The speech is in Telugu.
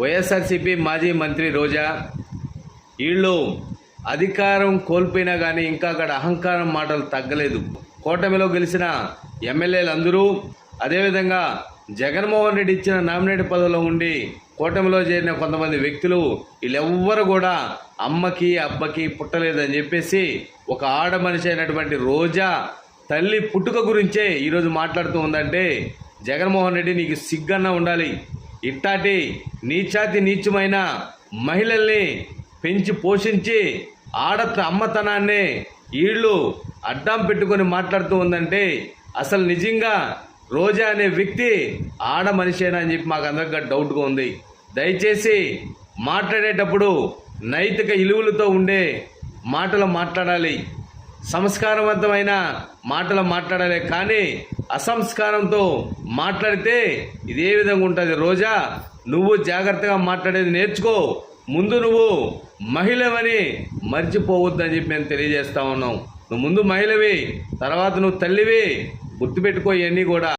వైఎస్ఆర్సీపీ మాజీ మంత్రి రోజా వీళ్ళు అధికారం కోల్పోయినా కానీ ఇంకా అక్కడ అహంకారం మాటలు తగ్గలేదు. కూటమిలో గెలిచిన ఎమ్మెల్యేలు అందరూ అదేవిధంగా జగన్మోహన్ రెడ్డి ఇచ్చిన నామినేట్ పదవిలో ఉండి కూటమిలో చేరిన కొంతమంది వ్యక్తులు వీళ్ళెవ్వరు కూడా అమ్మకి అబ్బకి పుట్టలేదని చెప్పేసి ఒక ఆడ మనిషి అయినటువంటి రోజా తల్లి పుట్టుక గురించే ఈరోజు మాట్లాడుతూ ఉందంటే జగన్మోహన్ రెడ్డి నీకు సిగ్గన్న ఉండాలి. ఇట్టాటి నీచాతి నీచమైన మహిళల్ని పెంచి పోషించి ఆడ అమ్మతనాన్ని వీళ్ళు అడ్డం పెట్టుకొని మాట్లాడుతూ ఉందంటే అసలు నిజంగా రోజా అనే వ్యక్తి ఆడ మనిషేనా అని చెప్పి మాకు అందరికీ డౌట్గా ఉంది. దయచేసి మాట్లాడేటప్పుడు నైతిక ఇలువలతో ఉండే మాటలు మాట్లాడాలి. సంస్కారవంతమైన మాటలు మాట్లాడాలి కానీ అసంస్కారంతో మాట్లాడితే ఇదే విధంగా ఉంటుంది. రోజా నువ్వు జాగ్రత్తగా మాట్లాడేది నేర్చుకో. ముందు నువ్వు మహిళవని మర్చిపోవద్దని చెప్పి మేము తెలియజేస్తా ఉన్నాం. నువ్వు ముందు మహిళవి తర్వాత నువ్వు తల్లివి గుర్తుపెట్టుకో ఇవన్నీ కూడా.